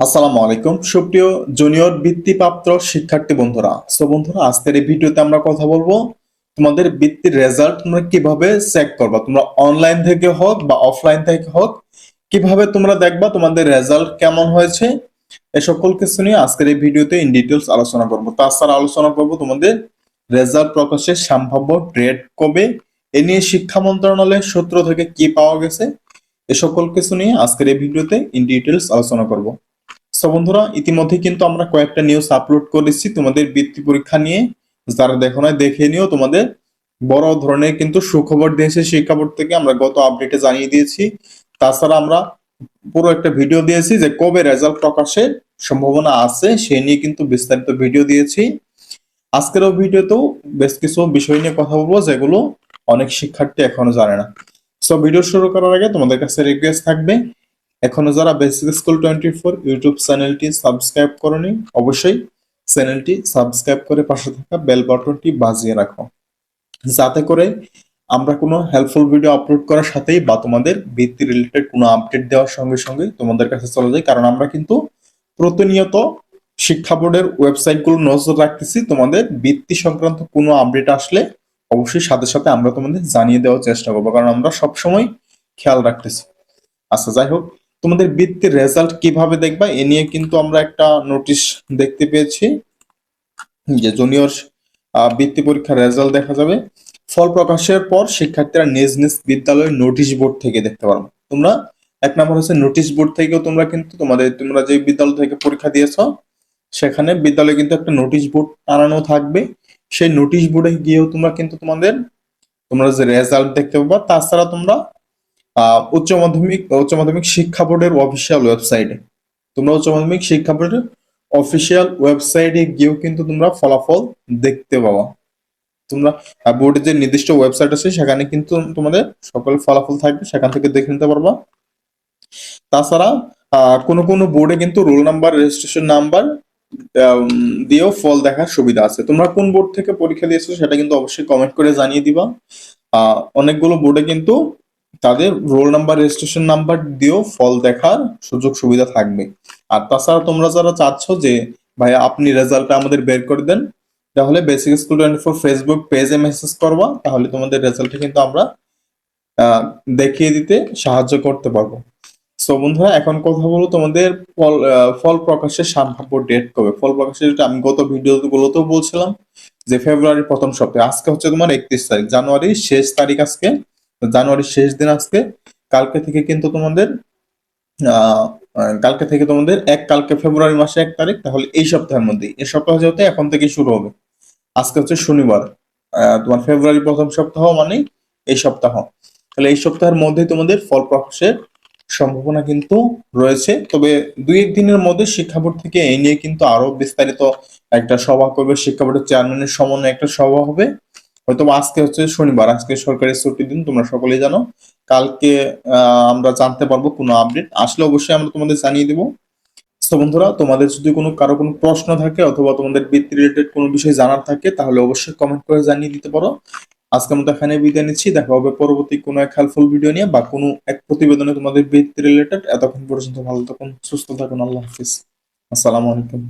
আসসালামু আলাইকুম। সুপ্রিয় জুনিয়র বৃত্তিপ্রাপ্ত শিক্ষার্থী বন্ধুরা, সো বন্ধুরা, আজকের এই ভিডিওতে আমরা কথা বলব তোমাদের বৃত্তির রেজাল্ট তোমরা কীভাবে চেক করবা? তোমরা অনলাইন থেকে হোক বা অফলাইন থেকে হোক, কীভাবে তোমরা দেখবা তোমাদের রেজাল্ট কেমন হয়েছে? এ সকল কিছু নিয়ে আজকের এই ভিডিওতে ইন ডিটেলস আলোচনা করব। তাছাড়া আলোচনা করব তোমাদের রেজাল্ট প্রকাশের সম্ভাব্য ডেট কবে, এ নিয়ে শিক্ষা মন্ত্রণালয়ের সূত্র থেকে কি পাওয়া গেছে? এ সকল কিছু নিয়ে আজকের এই ভিডিওতে ইন ডিটেলস আলোচনা করব। সো বন্ধুরা, ইতিমধ্যে কিন্তু আমরা কয়েকটা নিউজ আপলোড করেছি তোমাদের বৃত্তি পরীক্ষা নিয়ে যারা দেখো না দেখে নিও। তোমাদের বড় ধরনের কিন্তু সুখবর দিয়েছে শিক্ষা বোর্ড থেকে, আমরা গত আপডেটে জানিয়ে দিয়েছি। তাছাড়া আমরা পুরো একটা ভিডিও দিয়েছি যে কবে রেজাল্ট প্রকাশের সম্ভাবনা আছে, সে নিয়ে কিন্তু বিস্তারিত ভিডিও দিয়েছি। আজকেরও ভিডিওতেও বেশ কিছু বিষয় নিয়ে কথা বলব, যেগুলো অনেক শিক্ষার্থী এখনও জানে না। সো ভিডিও শুরু করার আগে তোমাদের কাছে রিকোয়েস্ট থাকবে এখনও যারা basic school twenty four YouTube চ্যানেলটি সাবস্ক্রাইব করনি, অবশ্যই চ্যানেলটি সাবস্ক্রাইব করে পাশে থাকা বেল বাটনটি বাজিয়ে রাখো। যাতে করে আমরা কোনো হেল্পফুল ভিডিও আপলোড করার সাথেই বা তোমাদের বৃত্তি রিলেটেড কোনো আপডেট দেওয়ার সঙ্গে সঙ্গে তোমাদের কাছে চলে যায় কারণ আমরা কিন্তু প্রতিনিয়ত শিক্ষা বোর্ডের ওয়েবসাইটগুলো নজর রাখতেছি। তোমাদের বৃত্তি সংক্রান্ত কোনো আপডেট আসলে অবশ্যই সাথে সাথে আমরা তোমাদের জানিয়ে দেওয়ার চেষ্টা করব। কারণ আমরা সবসময় খেয়াল রাখতেছি। আচ্ছা যাই হোক তোমাদের বৃত্তির রেজাল্ট কীভাবে দেখবা? এ নিয়ে কিন্তু আমরা একটা নোটিশ দেখতে পেয়েছি যে জুনিয়র বৃত্তি পরীক্ষার রেজাল্ট দেখা যাবে। ফল প্রকাশের পর শিক্ষার্থীরা নিজ নিজ বিদ্যালয়ের নোটিশ বোর্ড থেকে দেখতে পারবে। তোমরা, এক নম্বর হচ্ছে নোটিশ বোর্ড থেকেও তোমরা কিন্তু তোমাদের, তোমরা যে বিদ্যালয় থেকে পরীক্ষা দিয়েছ, সেখানে বিদ্যালয়ে কিন্তু একটা নোটিশ বোর্ড টানানো থাকবে। সেই নোটিশ বোর্ডে গিয়েও তোমরা কিন্তু তোমাদের, তোমরা যে রেজাল্ট দেখতে পাবা, তাছাড়া তোমরা উচ্চ মাধ্যমিক উচ্চ মাধ্যমিক শিক্ষা বোর্ডের অফিসিয়াল ওয়েবসাইটে তোমরা উচ্চ মাধ্যমিক শিক্ষা বোর্ডের অফিসিয়াল ওয়েবসাইটে গিয়েও কিন্তু তোমরা ফলাফল দেখতে পাবা। তোমরা বোর্ডের যে নির্দিষ্ট ওয়েবসাইট আছে, সেখানে কিন্তু তোমাদের সকল ফলাফল থাকবে, সেখান থেকে দেখে নিতে পারবা। তাছাড়া কোনো কোনো বোর্ডে কিন্তু রোল নাম্বার রেজিস্ট্রেশন নাম্বার দিয়েও ফল দেখার সুবিধা আছে। তোমরা কোন বোর্ড থেকে পরীক্ষা দিয়েছ, সেটা কিন্তু অবশ্যই কমেন্ট করে জানিয়ে দিবা। অনেকগুলো বোর্ডে কিন্তু তাদের রোল নাম্বার রেজিস্ট্রেশন নাম্বার দিয়েও ফল দেখার সুযোগ সুবিধা থাকবে। আর তাছাড়া তোমরা যারা চাচ্ছ যে, ভাই, আপনি রেজাল্টটা আমাদের বের করে দেন, তাহলে basic school twenty four Facebook পেজে মেসেজ করবা, তাহলে তোমাদের রেজাল্টটা কিন্তু আমরা দেখিয়ে দিতে সাহায্য করতে পারব। সো বন্ধুরা, এখন কথা বলো তোমাদের ফল ফল প্রকাশের সম্ভাব্য ডেট কবে? ফল প্রকাশের date আমি গত ভিডিও গুলোতেও বলছিলাম যে ফেব্রুয়ারির প্রথম সপ্তাহে, আজকে হচ্ছে তোমার একত্রিশ তারিখ, জানুয়ারির শেষ তারিখ আজকে। জানুয়ারির শেষ দিন আজকে, কালকে থেকে কিন্তু তোমাদের কালকে থেকে তোমাদের এক, কালকে ফেব্রুয়ারি মাসে এক তারিখ, তাহলে এই সপ্তাহের মধ্যে এই সপ্তাহ যেহেতু এখন থেকে শুরু হবে। আজকে হচ্ছে শনিবার। তোমার ফেব্রুয়ারি প্রথম সপ্তাহ মানে এই সপ্তাহ। তাহলে এই সপ্তাহের মধ্যে তোমাদের ফল প্রকাশের সম্ভাবনা কিন্তু রয়েছে। তবে দুই, এক দিনের মধ্যে শিক্ষা বোর্ড থেকে এই নিয়ে কিন্তু আরও বিস্তারিত একটা সভা করবে। শিক্ষা বোর্ডের চেয়ারম্যানের সমন্বয়ে একটা সভা হবে। হয়তো আজকে হচ্ছে শনিবার, আজকে সরকারি ছুটির দিন, তোমরা সকলেই জানো। কালকে আমরা জানতে পারব কোনো আপডেট। আসলে অবশ্যই আমরা তোমাদের জানিয়ে দেবো। তো বন্ধুরা, তোমাদের যদি কোনো, কারও কোনো প্রশ্ন থাকে অথবা তোমাদের বৃত্তি রিলেটেড কোনো বিষয় জানার থাকে, তাহলে অবশ্যই কমেন্ট করে জানিয়ে দিতে পারো। আজকের মতো এখানে বিদায় নিচ্ছি। দেখা হবে পরবর্তী কোনো এক হেল্পফুল ভিডিও নিয়ে বা কোনো এক প্রতিবেদনে তোমাদের বৃত্তি রিলেটেড এতক্ষণ পর্যন্ত ভালো থাকুন, সুস্থ থাকুন। আল্লাহ হাফিজ। আসসালামু আলাইকুম।